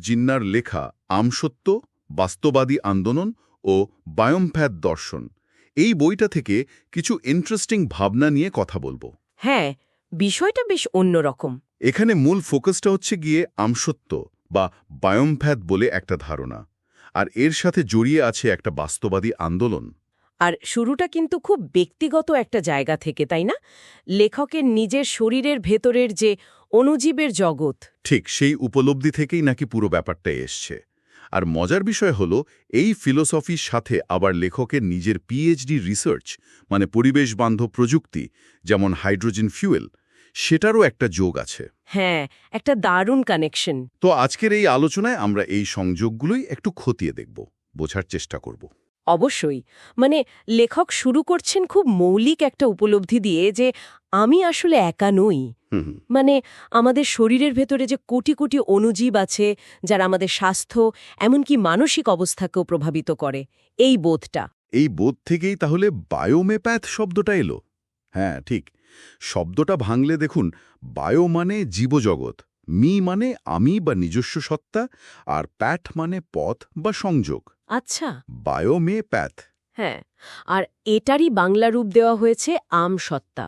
জিন্নার লেখা আমসত্য বাস্তবাদী আন্দোলন ও বায়োমপ্যাথ দর্শন। এই বইটা থেকে কিছু ইন্টারেস্টিং ভাবনা নিয়ে কথা বলব। হ্যাঁ বিষয়টা বেশ অন্যরকম। এখানে মূল ফোকাসটা হচ্ছে গিয়ে আমসত্য বা বায়োমপ্যাথ বলে একটা ধারণা। আর এর সাথে জড়িয়ে আছে একটা বাস্তবাদী আন্দোলন। আর শুরুটা কিন্তু খুব ব্যক্তিগত একটা জায়গা থেকে তাই না? লেখকের নিজের শরীরের ভেতরের যে অণুজীবের জগৎ। ঠিক সেই উপলব্ধি থেকেই নাকি পুরো ব্যাপারটা এসছে। আর মজার বিষয় হল এই ফিলোসফির সাথে আবার লেখকের নিজের পিএইচডি রিসার্চ মানে পরিবেশ বান্ধব প্রযুক্তি যেমন হাইড্রোজেন ফিউয়েল সেটারও একটা যোগ আছে। হ্যাঁ একটা দারুণ কানেকশন। তো আজকের এই আলোচনায় আমরা এই সংযোগগুলোই একটু খতিয়ে দেখব বোঝার চেষ্টা করব। অবশ্যই। মানে লেখক শুরু করছেন খুব মৌলিক একটা উপলব্ধি দিয়ে যে আমি আসলে একা নই। মানে আমাদের শরীরের ভেতরে যে কোটি কোটি অণুজীব আছে যারা আমাদের স্বাস্থ্য এমনকি মানসিক অবস্থাকেও প্রভাবিত করে এই বোধটা। এই বোধ থেকেই তাহলে বায়োমেপ্যাথ শব্দটা এলো। হ্যাঁ ঠিক। শব্দটা ভাঙলে দেখুন বায়ো মানে জীবজগৎ মি মানে আমি বা নিজস্ব সত্তা আর প্যাথ মানে পথ বা সংযোগ। আচ্ছা। বায়োমেপ্যাথ। হ্যাঁ আর এটারই বাংলা রূপ দেওয়া হয়েছে আম সত্তা।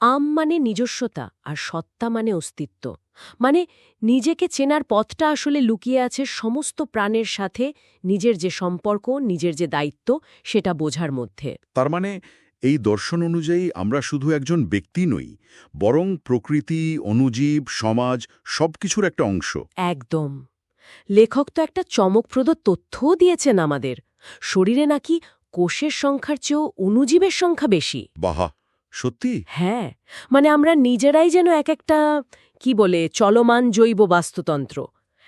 আম মানে নিজস্বতা আর সত্তা মানে অস্তিত্ব। মানে নিজেকে চেনার পথটা আসলে লুকিয়ে আছে সমস্ত প্রাণের সাথে নিজের যে সম্পর্ক নিজের যে দায়িত্ব সেটা বোঝার মধ্যে। তার মানে এই দর্শন অনুযায়ী আমরা শুধু একজন ব্যক্তি নই বরং প্রকৃতি অনুজীব সমাজ সবকিছুর একটা অংশ। একদম। লেখক তো একটা চমকপ্রদ তথ্যও দিয়েছেন আমাদের। শরীরে নাকি কোষের সংখ্যার চেয়েও অনুজীবের সংখ্যা বেশি। বাহা! সত্যি? হ্যাঁ মানে আমরা নিজেরাই যেন এক একটা কি বলে চলমান জৈব বাস্তুতন্ত্র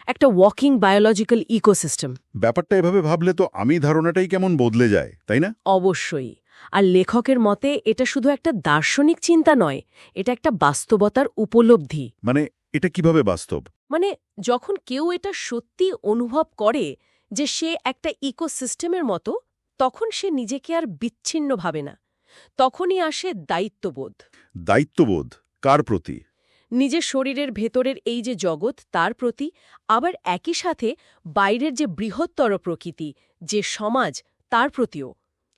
একটা ওয়াকিং বায়োলজিক্যাল ইকোসিস্টেম ব্যাপারটা এভাবে ভাবলে তো আমি ধারণাটাই কেমন বদলে যায় তাই না? অবশ্যই। আর লেখকের মতে এটা শুধু একটা দার্শনিক চিন্তা নয় এটা একটা বাস্তবতার উপলব্ধি। মানে এটা কীভাবে বাস্তব? মানে যখন কেউ এটা সত্যি অনুভব করে যে সে একটা ইকোসিস্টেমের মতো তখন সে নিজেকে আর বিচ্ছিন্ন ভাবে না। তখনই আসে দায়িত্ববোধ। দায়িত্ববোধ কার প্রতি? নিজের শরীরের ভেতরের এই যে জগৎ তার প্রতি আবার একই সাথে বাইরের যে বৃহত্তর প্রকৃতি যে সমাজ তার প্রতিও।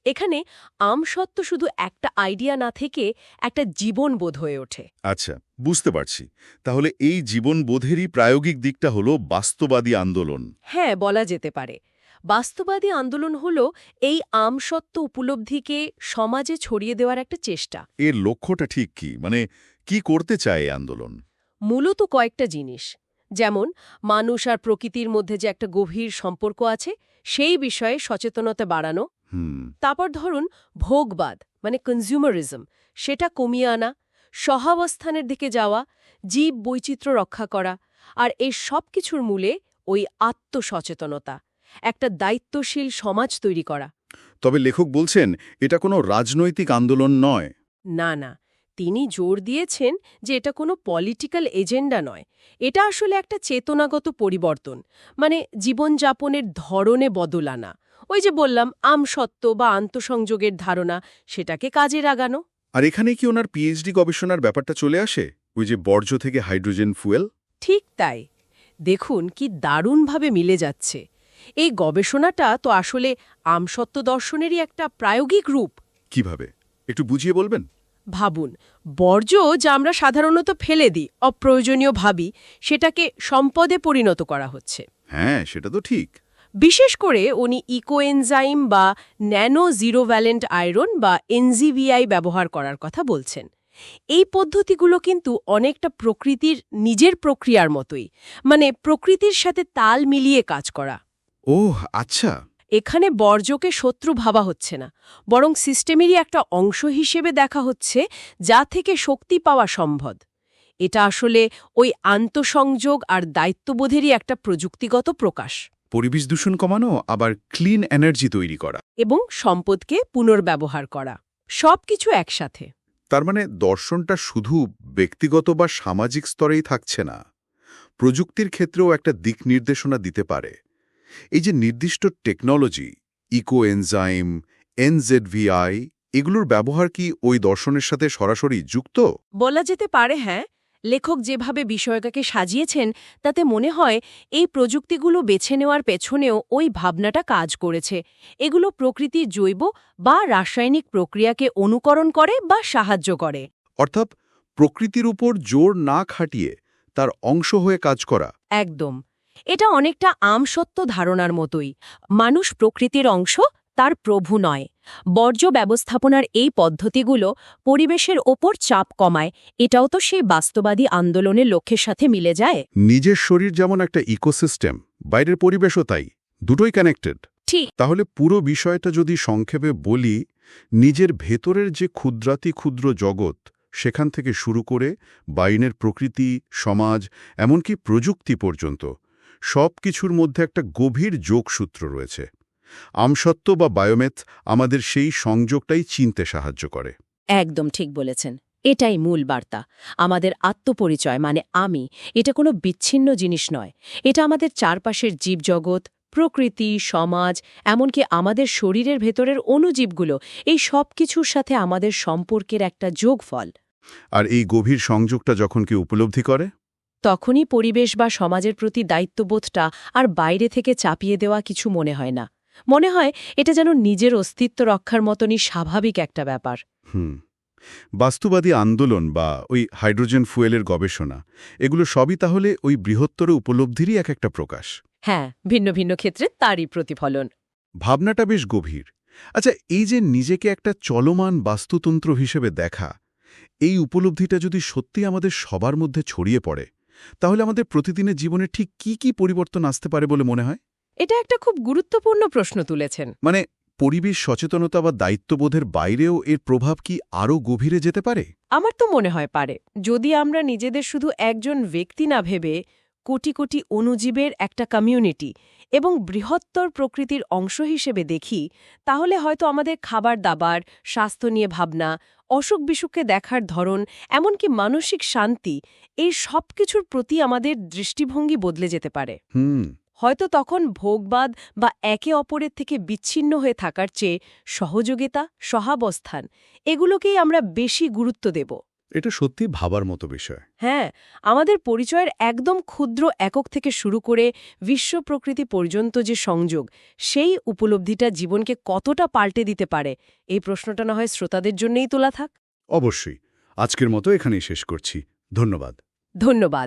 এখানে আমসত্ত্ব শুধু একটা আইডিয়া না থেকে একটা জীবনবোধ হয়ে ওঠে। আচ্ছা বুঝতে পারছি। তাহলে এই জীবনবোধেরই প্রায়োগিক দিকটা হলো বাস্তবাদী আন্দোলন। হ্যাঁ বলা যেতে পারে। বাস্তবাদী আন্দোলন হল এই আমসত্ত্ব উপলব্ধিকে সমাজে ছড়িয়ে দেওয়ার একটা চেষ্টা। এর লক্ষ্যটা ঠিক কি? মানে কি করতে চায় আন্দোলন? মূলত কয়েকটা জিনিস। যেমন মানুষ আর প্রকৃতির মধ্যে যে একটা গভীর সম্পর্ক আছে সেই বিষয়ে সচেতনতা বাড়ানো। তারপর ধরুন ভোগবাদ মানে কনজিউমারিজম সেটা কমিয়ে আনা সহাবস্থানের দিকে যাওয়া জীব বৈচিত্র্য রক্ষা করা আর এই সব কিছুর মূলে ওই আত্মসচেতনতা। একটা দায়িত্বশীল সমাজ তৈরি করা। তবে লেখক বলছেন এটা কোনো রাজনৈতিক আন্দোলন নয়। না না তিনি জোর দিয়েছেন যে এটা কোনো পলিটিক্যাল এজেন্ডা নয়। এটা আসলে একটা চেতনাগত পরিবর্তন মানে জীবনযাপনের ধরনে বদল আনা। ওই যে বললাম আমসত্ত্ব বা আন্তঃসংযোগের ধারণা সেটাকে কাজে লাগানো। আর এখানে কি ওনার পিএইচডি গবেষণার ব্যাপারটা চলে আসে? ওই যে বর্জ্য থেকে হাইড্রোজেন ফুয়েল? ঠিক তাই। দেখুন কি দারুণভাবে মিলে যাচ্ছে। এই গবেষণাটা তো আসলে আমসত্ত্ব দর্শনেরই একটা প্রায়োগিক রূপ। কীভাবে? একটু বুঝিয়ে বলবেন? ভাবুন বর্জ্য যা আমরা সাধারণত ফেলে দিই অপ্রয়োজনীয় ভাবি সেটাকে সম্পদে পরিণত করা হচ্ছে। হ্যাঁ সেটা তো ঠিক। বিশেষ করে উনি ইকোএনজাইম বা ন্যানো জিরো ভ্যালেন্ট আয়রন বা এনজিভিআই ব্যবহার করার কথা বলছেন। এই পদ্ধতিগুলো কিন্তু অনেকটা প্রকৃতির নিজের প্রক্রিয়ার মতোই মানে প্রকৃতির সাথে তাল মিলিয়ে কাজ করা। ওহ আচ্ছা। এখানে বর্জ্যকে শত্রু ভাবা হচ্ছে না বরং সিস্টেমেরই একটা অংশ হিসেবে দেখা হচ্ছে যা থেকে শক্তি পাওয়া সম্ভব। এটা আসলে ওই আন্তঃসংযোগ আর দায়িত্ববোধেরই একটা প্রযুক্তিগত প্রকাশ। পরিবেশ দূষণ কমানো আবার ক্লিন এনার্জি তৈরি করা। এবং সম্পদকে পুনর্ব্যবহার করা। সবকিছু একসাথে। তার মানে দর্শনটা শুধু ব্যক্তিগত বা সামাজিক স্তরেই থাকছে না প্রযুক্তির ক্ষেত্রেও একটা দিক নির্দেশনা দিতে পারে। এই যে নির্দিষ্ট টেকনোলজি ইকো এনজাইম এনজেডভিআই এগুলোর ব্যবহার কি ওই দর্শনের সাথে সরাসরি যুক্ত? বলা যেতে পারে হ্যাঁ। লেখক যেভাবে বিষয়টাকে সাজিয়েছেন তাতে মনে হয় এই প্রযুক্তিগুলো বেছে নেওয়ার পেছনেও ওই ভাবনাটা কাজ করেছে। এগুলো প্রকৃতির জৈব বা রাসায়নিক প্রক্রিয়াকে অনুকরণ করে বা সাহায্য করে। অর্থাৎ প্রকৃতির উপর জোর না খাটিয়ে তার অংশ হয়ে কাজ করা। একদম। এটা অনেকটা আমসত্ত্ব ধারণার মতোই। মানুষ প্রকৃতির অংশ তার প্রভু নয়। বর্জ্য ব্যবস্থাপনার এই পদ্ধতিগুলো পরিবেশের ওপর চাপ কমায়। এটাও তো সেই বাস্তবাদী আন্দোলনের লক্ষ্যের সাথে মিলে যায়। নিজের শরীর যেমন একটা ইকোসিস্টেম বাইরের পরিবেশও তাই দুটোই কানেক্টেড। ঠিক। তাহলে পুরো বিষয়টা যদি সংক্ষেপে বলি নিজের ভেতরের যে ক্ষুদ্রাতি ক্ষুদ্র জগৎ সেখান থেকে শুরু করে বাইনের প্রকৃতি সমাজ এমনকি প্রযুক্তি পর্যন্ত সব কিছুর মধ্যে একটা গভীর যোগসূত্র রয়েছে। আমসত্ত্ব বা বায়োমেথ আমাদের সেই সংযোগটাই চিনতে সাহায্য করে। একদম ঠিক বলেছেন। এটাই মূল বার্তা। আমাদের আত্মপরিচয় মানে আমি এটা কোনো বিচ্ছিন্ন জিনিস নয়। এটা আমাদের চারপাশের জীবজগৎ প্রকৃতি সমাজ এমনকি আমাদের শরীরের ভেতরের অণুজীবগুলো এই সব কিছুর সাথে আমাদের সম্পর্কের একটা যোগফল। আর এই গভীর সংযোগটা যখন কেউ উপলব্ধি করে তখনই পরিবেশ বা সমাজের প্রতি দায়িত্ববোধটা আর বাইরে থেকে চাপিয়ে দেওয়া কিছু মনে হয় না। মনে হয় এটা যেন নিজের অস্তিত্ব রক্ষার মতনই স্বাভাবিক একটা ব্যাপার। হুম। বাস্তুবাদী আন্দোলন বা ওই হাইড্রোজেন ফুয়েলের গবেষণা এগুলো সবই তাহলে ওই বৃহত্তর উপলব্ধিরই এক একটা প্রকাশ? হ্যাঁ ভিন্ন ভিন্ন ক্ষেত্রে তারই প্রতিফলন। ভাবনাটা বেশ গভীর। আচ্ছা এই যে নিজেকে একটা চলমান বাস্তুতন্ত্র হিসেবে দেখা এই উপলব্ধিটা যদি সত্যি আমাদের সবার মধ্যে ছড়িয়ে পড়ে তাহলে আমাদের প্রতিদিনের জীবনে ঠিক কি কি পরিবর্তন আসতে পারে বলে মনে হয়? এটা একটা খুব গুরুত্বপূর্ণ প্রশ্ন তুলেছেন। মানে পরিবেশ সচেতনতা বা দায়িত্ববোধের বাইরেও এর প্রভাব কি আরও গভীরে যেতে পারে? আমার তো মনে হয় পারে। যদি আমরা নিজেদের শুধু একজন ব্যক্তি না ভেবে কোটি কোটি অণুজীবের একটা কমিউনিটি এবং বৃহত্তর প্রকৃতির অংশ হিসেবে দেখি তাহলে হয়তো আমাদের খাবার দাবার স্বাস্থ্য নিয়ে ভাবনা অসুখ বিসুখকে দেখার ধরন এমনকি মানসিক শান্তি এই সব কিছুর প্রতি আমাদের দৃষ্টিভঙ্গি বদলে যেতে পারে। হয়তো তখন ভোগবাদ বা একে অপরের থেকে বিচ্ছিন্ন হয়ে থাকার চেয়ে সহযোগিতা সহাবস্থান এগুলোকেই আমরা বেশি গুরুত্ব দেব। এটা সত্যি ভাবার মতো বিষয়। হ্যাঁ আমাদের পরিচয়ের একদম ক্ষুদ্র একক থেকে শুরু করে বিশ্ব প্রকৃতি পর্যন্ত যে সংযোগ সেই উপলব্ধিটা জীবনকে কতটা পাল্টে দিতে পারে এই প্রশ্নটা না হয় শ্রোতাদের জন্যই তোলা থাক। অবশ্যই। আজকের মতো এখানেই শেষ করছি। ধন্যবাদ। ধন্যবাদ।